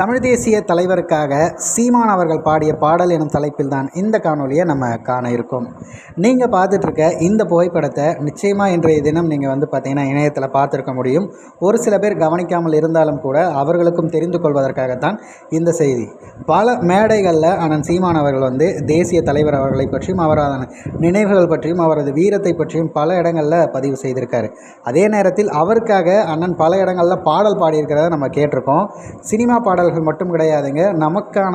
தமிழ் தேசிய தலைவருக்காக சீமான் அவர்கள் பாடிய பாடல் எனும் தலைப்பில் தான் இந்த காணொலியை நம்ம காண இருக்கோம். நீங்கள் பார்த்துட்ருக்க இந்த புகைப்படத்தை நிச்சயமாக இன்றைய தினம் நீங்கள் வந்து பார்த்தீங்கன்னா இணையத்தில் பார்த்துருக்க முடியும். ஒரு சில பேர் கவனிக்காமல் இருந்தாலும் கூட அவர்களுக்கும் தெரிந்து கொள்வதற்காகத்தான் இந்த செய்தி. பல மேடைகளில் அண்ணன் சீமான் அவர்கள் வந்து தேசிய தலைவர் அவர்களை பற்றியும் அவரது நினைவுகள் பற்றியும் அவரது வீரத்தை பற்றியும் பல இடங்களில் பதிவு செய்திருக்காரு. அதே நேரத்தில் அவருக்காக அண்ணன் பல இடங்களில் பாடல் பாடியிருக்கிறத நம்ம கேட்டிருக்கோம். சினிமா பாடல் பாடல்கள் மட்டும் கிடையாதுங்க. நமக்கான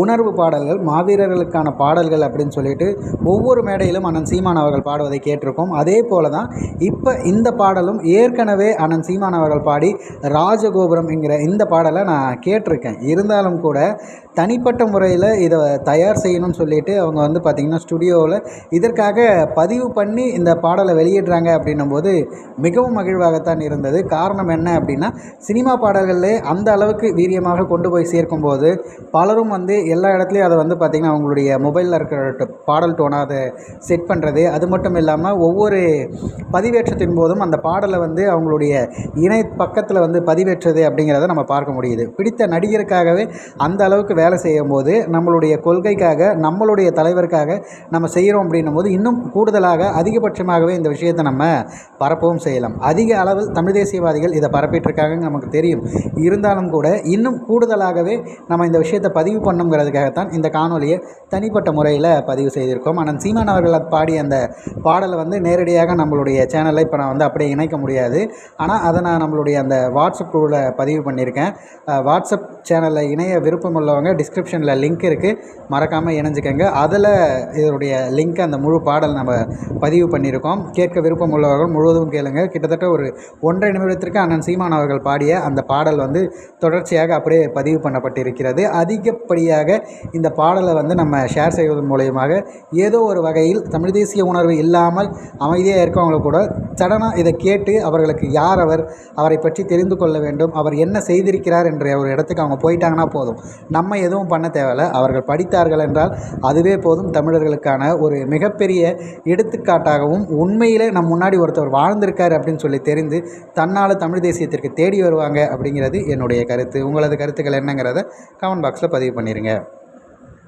உணர்வு பாடல்கள் மாவீரர்களுக்கான பாடல்கள் அப்படின்னு சொல்லிட்டு ஒவ்வொரு மேடையிலும் அண்ணன் சீமான் அவர்கள் பாடுவதை கேட்டிருக்கோம். அதே போல தான் இப்போ இந்த பாடலும் ஏற்கனவே அண்ணன் சீமான் அவர்கள் பாடி ராஜகோபுரம் என்கிற இந்த பாடலை நான் கேட்டிருக்கேன். இருந்தாலும் கூட தனிப்பட்ட முறையில் இதை தயார் செய்யணும்னு சொல்லிட்டு அவங்க வந்து பார்த்திங்கன்னா ஸ்டுடியோவில் இதற்காக பதிவு பண்ணி இந்த பாடலை வெளியிடுறாங்க அப்படின்னும் போது மிகவும் மகிழ்வாகத்தான் இருந்தது. காரணம் என்ன அப்படின்னா சினிமா பாடல்களில் அந்த அளவுக்கு வீரியமாக கொண்டு போய் சேர்க்கும்போது பலரும் வந்து எல்லா இடத்துலையும் அதை வந்து பார்த்திங்கன்னா அவங்களுடைய மொபைலில் இருக்கிற பாடல் டோனாக அதை செட் பண்ணுறது அது மட்டும் இல்லாமல் ஒவ்வொரு பதிவேற்றத்தின் போதும் அந்த பாடலை வந்து அவங்களுடைய இணை பக்கத்தில் வந்து பதிவேற்றது அப்படிங்கிறத நம்ம பார்க்க முடியுது. பிடித்த நடிகருக்காகவே அந்த அளவுக்கு வேலை செய்யும் போது நம்மளுடைய கொள்கைக்காக நம்மளுடைய தலைவருக்காக நம்ம செய்கிறோம் அப்படின்னும் போது இன்னும் கூடுதலாக அதிகபட்சமாகவே இந்த விஷயத்தை நம்ம பரப்பவும் செய்யலாம். அதிக அளவில் தமிழ் தேசியவாதிகள் இதை பரப்பிட்டுருக்காங்க நமக்கு தெரியும். இருந்தாலும் கூட இன்னும் கூடுதலாகவே நம்ம இந்த விஷயத்தை பதிவு பண்ணுங்கிறதுக்காகத்தான் இந்த காணொலியை தனிப்பட்ட முறையில் பதிவு செய்திருக்கோம். ஆனால் சீமான் அவர்கள் பாடிய அந்த பாடலை வந்து நேரடியாக நம்மளுடைய சேனலில் இப்போ நான் வந்து அப்படியே இணைக்க முடியாது. ஆனால் அதை நான் நம்மளுடைய அந்த வாட்ஸ்அப் குழுவில் பதிவு பண்ணியிருக்கேன். வாட்ஸ்அப் சேனலில் இணைய விருப்பம் உள்ளவங்க டிஸ்கிரிப்ஷனில் லிங்க் இருக்குது மறக்காமல் இணைஞ்சிக்கங்க. அதில் இதனுடைய லிங்க் அந்த முழு பாடல் நம்ம பதிவு பண்ணியிருக்கோம். கேட்க விருப்பம் உள்ளவர்கள் முழுவதும் கேளுங்க. கிட்டத்தட்ட ஒரு ஒன்றரை நிமிடத்திற்கு அண்ணன் சீமான் அவர்கள் பாடிய அந்த பாடல் வந்து தொடர்ச்சியாக அப்படியே பதிவு பண்ணப்பட்டிருக்கிறது. அதிகப்படியாக இந்த பாடலை வந்து நம்ம ஷேர் செய்வதன் மூலயமாக ஏதோ ஒரு வகையில் தமிழ் தேசிய உணர்வு இல்லாமல் அமைதியாக இருக்கவங்க கூட சடனாக இதை கேட்டு அவர்களுக்கு யார் அவர் அவரை பற்றி தெரிந்து கொள்ள வேண்டும் அவர் என்ன செய்திருக்கிறார் என்ற ஒரு இடத்துக்கு அவங்க போயிட்டாங்கன்னா போதும். நம்ம எதுவும் பண்ண தேவையில்ல. அவர்கள் படித்தார்கள் என்றால் அதுவே போதும். தமிழர்களுக்கான ஒரு மிகப்பெரிய எடுத்துக்காட்டாகவும் உண்மையிலே நம் முன்னாடி ஒருத்தர் வாழ்ந்திருக்கார் அப்படின்னு சொல்லி தெரிந்து தன்னால் தமிழ் தேசியத்திற்கு தேடி வருவாங்க அப்படிங்கிறது என்னுடைய கருத்து. உங்களது கருத்து? கருத்துக்கள் என்னங்கிறத கமெண்ட் பாக்ஸில் பதிவு பண்ணிடுங்க